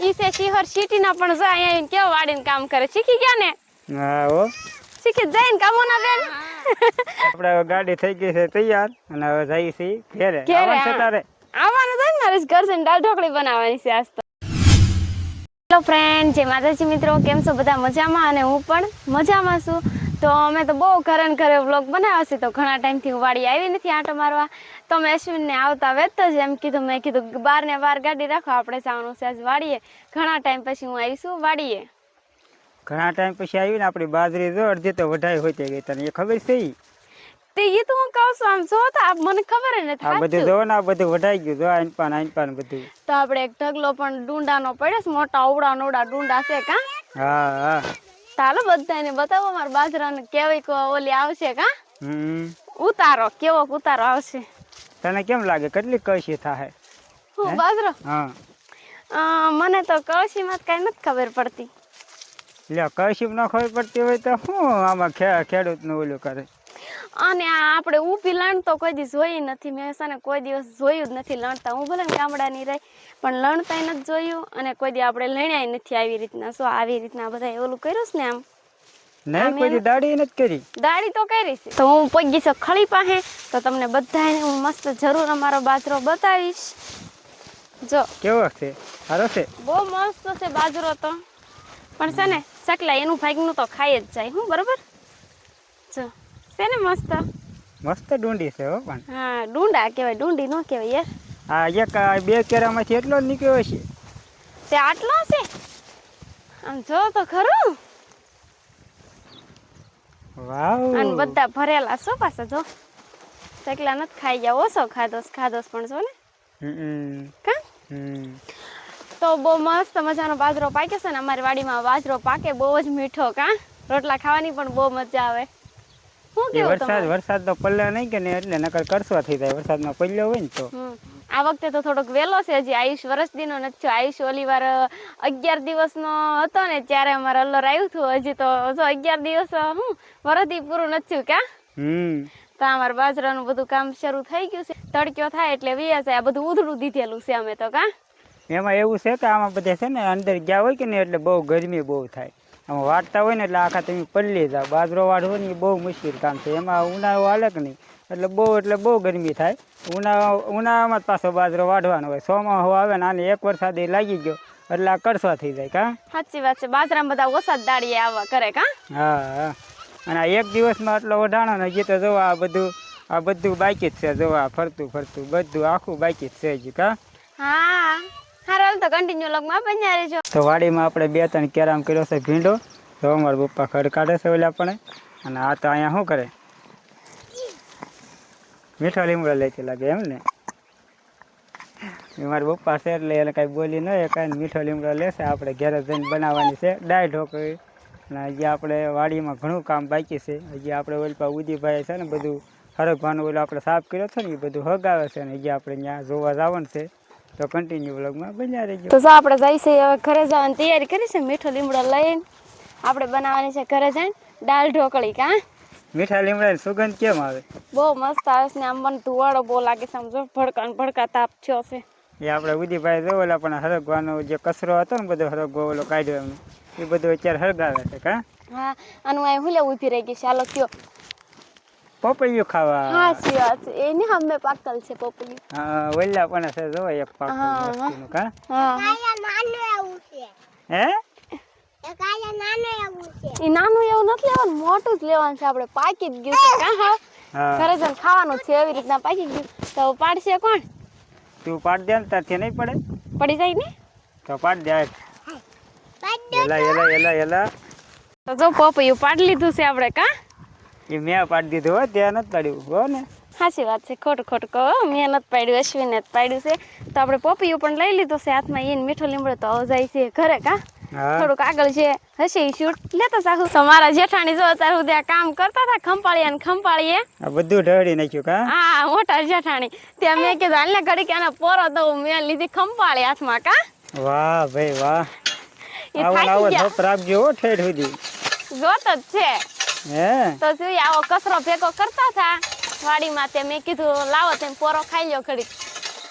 ઈ છે શિહોર સિટીના પણ જાય આવીને કેવા વાડીને કામ કરે. શીખી ગયા ને? હા હો. શીખી જ કામો ના બેન? આપણે હવે ગાડી થઈ ગઈ છે તૈયાર અને હવે જઈએ છીએ ઘેરે. આવવાનું છે તારે? આવવાનું થાય મારે ઘર જઈને દાળ ઢોકળી બનાવવાની છે આજ તો. હેલો ફ્રેન્ડ જય માતાજી મિત્રો. કેમ છો? બધા મજામાં? અને હું પણ મજામાં છું. તો અમે તો બહુ ઘરે ઘરે વ્લોગ બનાવ્યા છે તો ઘણા ટાઈમથી હું વાડી આવી નથી આંટો મારવા. તો મેં અશ્વિનને આવતા વેત જ એમ કીધું મેં કીધું બાર ને બાર ગાડી રાખો આપણે જવાનું છે આજ વાડીએ. ઘણા ટાઈમ પછી હું આવીશું વાડીએ. ઘણા ટાઈમ પછી આવીને આપણી બાજરી જો અડધી તો વઢાઈ હોય ગઈ તને. એ ખબર છે તે એ તો હું કહું છું આમ જો તો આ મને ખબર જ નથી આ બધું જો ને આ બધું વઢાઈ ગયું. જો આઈન પાન આઈન પાન બધું. તો આપણે એક ઢગલો પણ ડુંડાનો પડ્યો છે મોટા ઓવડા નવડા ડુંડા છે કા? હા હા. ચાલો બધાને બતાવો મારા બાજરાને કેવી ઓલી આવશે કા? ઉતારો કેવો ઉતારો આવશે? તને કેમ લાગે? કેટલી કળશી થાય હું બાજરો? હા. મને તો કળશીમાં કઈ નથી ખબર પડતી. લે કશી ન ખબર પડતી હોય તો શું આમાં ખે- ખેડૂતનું ઓલું કરે? અને આપણે ઊભી લણ તો કોઈ દિવસ જોઈ નથી. મેં છે ને કોઈ દિવસ જોયું જ નથી લણતા. હું ભલે ગામડાની રહી પણ લણતા નથી જોયું અને કોઈ દી આપણે લણ્યા નથી આવી રીતના. શું આવી રીતના બધા ઓલું કર્યું છે ને આમ? નહીં કોઈ દાડી નથી કરી. દાડી તો કરી છે. તો હું પગી છે ખળી પાસે. તો તમને બધાને હું મસ્ત જરૂર અમારો બાજરો બતાવીશ. જો. કેવો છે? સારો છે? બહુ મસ્ત છે બાજરો તો. પણ છે ને સકલા એનું ભાગનું તો ખાઈ જ જાય. હું બરોબર? જો. છે ને મસ્ત? મસ્ત ડુંડી છે હો પણ. હા ડુંડા કહેવાય ડુંડી નો કહેવાય યાર. હા એક બે કેરામાંથી એટલો જ નીકળ્યો છે તે આટલો છે? આમ જો તો ખરું. વાવ. અને બધા ભરેલા છો પાછા જો. તકલા નથી ખાઈ ગયા ઓછો ખાધોસ ખાધોસ પણ જો ને. હમ. કા? તો બહુ મસ્ત મજાનો બાજરો પાક્યો છે ને અમારી વાડીમાં બાજરો પાકે બહુ જ મીઠો કા? રોટલા ખાવાની પણ બહુ મજા આવે. શું એ વરસાદ વરસાદ તો પડ્યો નહીં કે ને એટલે નકર કરસવા થઈ જાય. વરસાદ નો પલ્લો હોય ને તો. આ વખતે તો થોડોક વહેલો છે હજી આયુષ વર્ષ દીનો નથી થયો. આયુષ ઓલી વાર અગિયાર દિવસનો હતો ને ત્યારે અમારે અલ્લર આવ્યું હતું. હજી તો અગિયાર દિવસ હું વરદી પૂરું નથી થયું કા હમ. તો અમારે બાજરાનું બધું કામ શરૂ થઈ ગયું છે. તડક્યો થાય એટલે વ્યાસ આ બધું ઉધડું દીધેલું છે અમે તો કા? એમાં એવું છે કે આમાં બધા છે ને અંદર ગયા હોય કે નહીં એટલે બહુ ગરમી બહુ થાય. આમાં વાટતા હોય ને એટલે આખા તમે પલ્લી જાઓ બાજરો વાળવો ને એ બહુ મુશ્કેલ કામ છે. એમાં ઉનાળો હાલે કે નહીં? એટલે બહુ એટલે બહુ ગરમી થાય. ઉનાળો ઉનાળામાં જ પાછો બાજરો વાઢવાનો હોય. ચોમાસું આવે ને આને એક વરસાદ એ લાગી ગયો એટલે આ કડસવા થઈ જાય કા? સાચી વાત છે. બાજરામાં બધા ઓછા દાડીએ આવવા કરે કા? હા હા. અને આ એક દિવસમાં આટલો વઢાણો ને હજી તો જો આ બધું આ બધું બાકી જ છે. જો આ ફરતું ફરતું બધું આખું બાકી જ છે હજી કા? હા. હારો તો કન્ટિન્યુ લગમાં બન્યા રહેજો તો વાડીમાં આપણે બે ત્રણ કેરામ કર્યો છે ભીંડો. તો અમારા પપ્પા ખડ કાઢે છે ઓલા પણ. અને આ તો અહીંયા શું કરે? મીઠા લીમડો લેતી લાગે એમ ને? મારા પપ્પા છે એટલે એને કાંઈ બોલી ન કાંઈ મીઠો લીમડો લેશે આપણે ઘેરે જઈને બનાવવાની છે. ડાય ઢોકળી. અને હજી આપણે વાડીમાં ઘણું કામ બાકી છે. હજી આપણે ઓલપા ઉદીભાઈ છે ને બધું હરગવાનું ઓલું આપણે સાફ કર્યો છે ને એ બધું હગાવે છે ને હજી આપણે ત્યાં જોવા જવાનું છે. તો કન્ટિન્યુ વ્લોગમાં બન્યા રહેજો. તો આપણે છે હવે ઘરે જવાની તૈયારી કરી છે મીઠો લીમડો લઈને. આપણે બનાવવાની છે ઘરે જઈને દાળ ઢોકળી કા મીઠા લીમડા સુગંધ કેમ આવે? બહુ મસ્ત આવે છે ને આમ મને ધુવાડો બહુ લાગે સમજો ભડકા ભડકા તાપ થયો છે. એ આપણે ઉદીભાઈ જો ઓલા પણ હરગવાનો જે કચરો હતો ને બધો હરગવો ઓલો કાઢ્યો એમ. એ બધું અત્યારે હરગાવે છે કા? હા આનું અહીં હું લે ઊભી રહી ગઈ ચાલો કયો. પપૈયું ખાવા. હા સી વાત છે એની સામે પાકલ છે પોપલી હા વલ્લા પણ છે જો એક પાક હા, વસ્તીનું કા? હા. હે? એ નાનું એવું નથી લેવાનું મોટું જ લેવાનું છે આપણે. પાકી જ ગયું છે કા હા? હા. ઘરે જઈને ખાવાનું છે એવી રીતના પાકી ગયું. તો પાડશે કોણ? તું પાડ દે ને તારથી નહીં પડે. પડી જાય ને? તો પાડ દે. એલા એલા એલા એલા તો જો પપૈયું પાડી લીધું છે આપણે કા? એ મેં પાડી દીધું હો ત્યાં નથી પાડ્યું હો ને. સાચી વાત છે ખોટું ખોટું કહો. મેં નથી પાડ્યું અશ્વિને જ પાડ્યું છે. તો આપણે પપૈયું પણ લઈ લીધું છે હાથમાં એને મીઠો લીમડો તો જાય છે ઘરે કા? થોડુંક આગળ છે હશે ઈ શૂટ લેતા સાહુ તો મારા જેઠાણી જો અત્યારે સુધી આ કામ કરતા હતા ખંપાળીએ ને ખંપાળીએ. આ બધું ઢળી નાખ્યું કા? હા મોટા જેઠાણી. ત્યાં મેં કીધું હાલને ઘડી કે આના પોરો દઉં મેં લીધી ખંપાળી હાથમાં કા? વાહ ભાઈ વાહ. એ આવો આવો ધપ રાખજો ઠેઠ સુધી. જોત જ છે. હે? તો શું આવો કચરો ભેગો કરતા હતા વાડીમાં તે મેં કીધું લાવો તેમ પોરો ખાઈ લ્યો ઘડી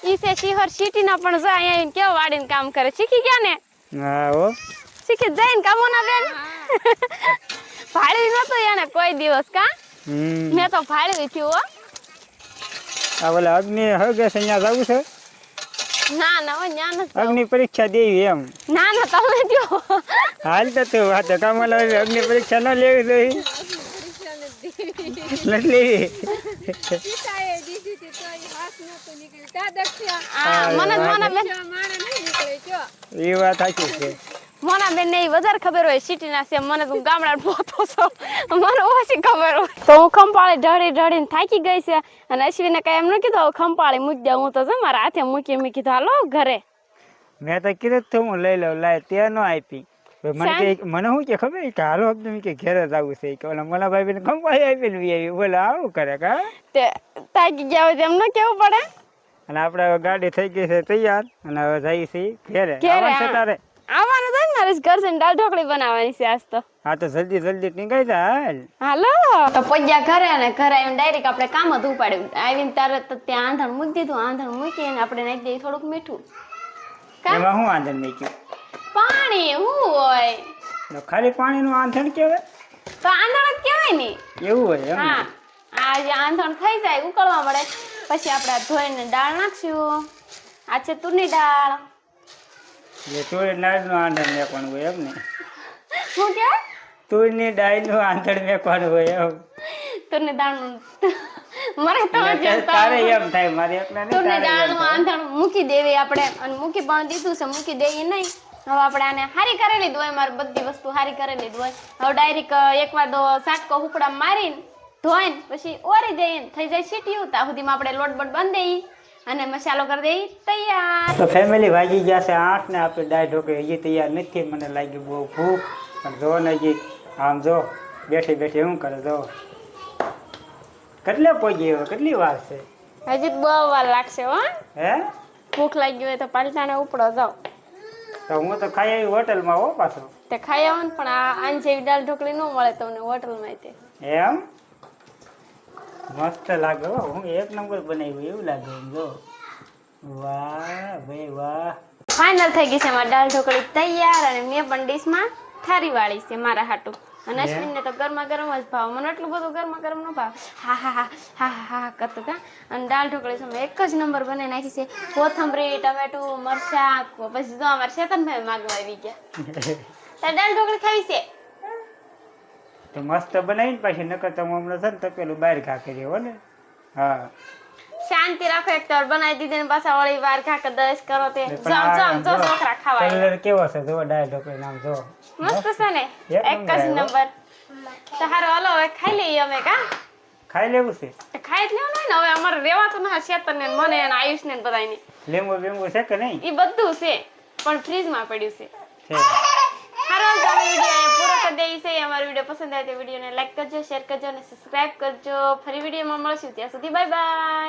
ઈ છે શિહોર સિટીના પણ જો અહીંયા આવીને કેવા વાડીને કામ કરે. શીખી ગયા ને? હા હો. શીખી જઈને કામો ના બેન? ફાળવી નતો એને કોઈ દિવસ કા? મેં તો ફાળવી થયું હો. આ ઓલા અગ્નિ હગે છે અહીંયા જવું છે? ના ના હો ન્યા નથી અગ્નિ પરીક્ષા દેવી એમ. ના ના તમે દો હાલ તો તું વાત કામ અગ્નિ પરીક્ષા ન લેવી જોઈએ નથી લેવી. આ મને મોના બેન એ વાત સાચી છે. મોના બેન ને વધારે ખબર હોય સિટી ના છે મને તું ગામડા પોતો છો. મને ઓછી ખબર હોય. તો હું ખંપાળી ઢળી ઢળીને થાકી ગઈ છે. અને અશ્વિને કઈ એમ ન કીધું ખંપાળી મૂકી દઉં હું તો છે મારા હાથે મૂકી મૂકી કીધું હાલો ઘરે. મેં તો કીધું તો હું લઈ લઉં લાય તે ન આપી. મને કે મને શું કે ખબર? કે હાલો હપ્તે કે ઘેર જ આવું છે. કે ઓલા મોલા ભાઈ બેન ખંપાળી આપી ને આવી. બોલે આવું કરે કા તે થાકી ગયા હોય એમ ન કેવું પડે? અને આપણે ગાડી થઈ ગઈ છે તૈયાર. અને હવે જઈએ છીએ ઘેરે. ઘેરે, તારે? આવવાનું છે ને મારે ઘર છે દાળ ઢોકળી બનાવવાની છે આજ તો. હા તો જલ્દી જલ્દી નીકળી જા હાલ. હાલો. તો પજ્યા ઘરે અને ઘરે આવીને ડાયરેક્ટ આપણે કામ જ ઉપાડ્યું. આવીને તરત ત્યાં આંધણ મૂકી દીધું આંધણ મૂકીને આપણે નાખી દઈએ થોડુંક મીઠું. એમાં શું આંધણ મૂક્યું? પાણી શું હોય? તો ખાલી પાણીનું આંધણ કહેવાય? તો આંધણ જ કહેવાય ને? એવું હોય હા. આ જે આંધણ થઈ જાય ઉકળવા મળે. પછી આપણે ધોઈને દાળ નાખશું. આ છે તુરની દાળ. એટલે તુરી દાળનું આંધણ મેકવાનું હોય એમ ને. શું કહેવાય તુરની દાળનું આંધણ મેકવાનું હોય એમ. તુરની દાળનું મને તો તારે એમ થાય મારે એકલા નહીં તુરની તારે એમ દાળનું થાય. આંધણ મૂકી દેવી આપણે અને મૂકી પણ દીધું છે મૂકી દઈએ નહીં. હવે આપણે આને હારી કરેલી જ હોય મારે બધી વસ્તુ હારી કરેલી જ હોય. હવે ડાયરેક્ટ એકવાર દો સાટકો હુકડા મારીને ધોઈને પછી ઓરી દઈએ થઈ જાય સીટી ત્યાં સુધીમાં આપણે લોટ બોટ બાંધી દઈએ. અને મસાલો કરી દઈ તૈયાર. તો ફેમિલી વાગી ગયા છે આઠ ને આપણે દાળ ઢોકળી હજી તૈયાર નથી. મને લાગી બહુ ભૂખ. પણ જો ને હજી આમ જો બેઠી બેઠી શું કરે? જો. કેટલે પહોંચી હવે કેટલી વાર છે? હજી બહુ વાર લાગશે હો. હે? ભૂખ લાગી હોય તો પાલતાને ઉપડો જાઓ તો હું તો ખાઈ આવી હોટલમાં હો પાછો. તે ખાઈ આવું પણ આ આન જેવી દાળ ઢોકળી ન મળે તમને હોટલમાં તે. એમ? મસ્ત લાગે હો. હું એક નંબર બનાવ્યું એવું લાગે એમ જો. વાહ ભાઈ વાહ. ફાઇનલ થઈ ગઈ છે મારી દાળ ઢોકળી તૈયાર અને મેં પણ ડીશમાં થારી વાળી છે મારા હાટુ. અને? અશ્વિનને તો ગરમા ગરમ જ ભાવ. મને એટલું બધું ગરમા ગરમ નો ભાવ. હા હા હા હા હા હા કરતું કા. અને દાળ ઢોકળી સમય એક જ નંબર બનાવી નાખી છે. કોથમરી ટમેટું મરચાં પછી તો અમારે શેતનભાઈ માગવા આવી ગયા. તારે દાળ ઢોકળી ખાવી છે? તો મસ્ત બનાવીને પાછી નકર તમે હમણાં છે ને તપેલું બહાર ખા કરી હો ને. હા. શાંતિ રાખો એક તર બનાવી દીધી ને પાછા વળી વાર ખાક દસ કરો તે. જમ જમ જો છોકરા ખાવા કલર કેવો છે? જો દાળ ઢોકળી નામ જો મસ્ત છે ને? એક જ નંબર. તો હારો હલો હવે ખાઈ લઈએ અમે કા? ખાઈ લેવું છે? ખાઈ જ લેવું ને હવે અમારે રેવાતું ના શેતર ને મને અને આયુષ ને બધાને લીંબુ બીંબુ છે કે નહીં? એ બધું છે પણ ફ્રીજમાં પડ્યું છે. પૂરો કરી દઈએ છે વીડિયો પસંદ આવે તો વિડીયોને લાઈક કરજો શેર કરજો અને સબસ્ક્રાઇબ કરજો ફરી વિડીયોમાં મળશું ત્યાં સુધી બાય બાય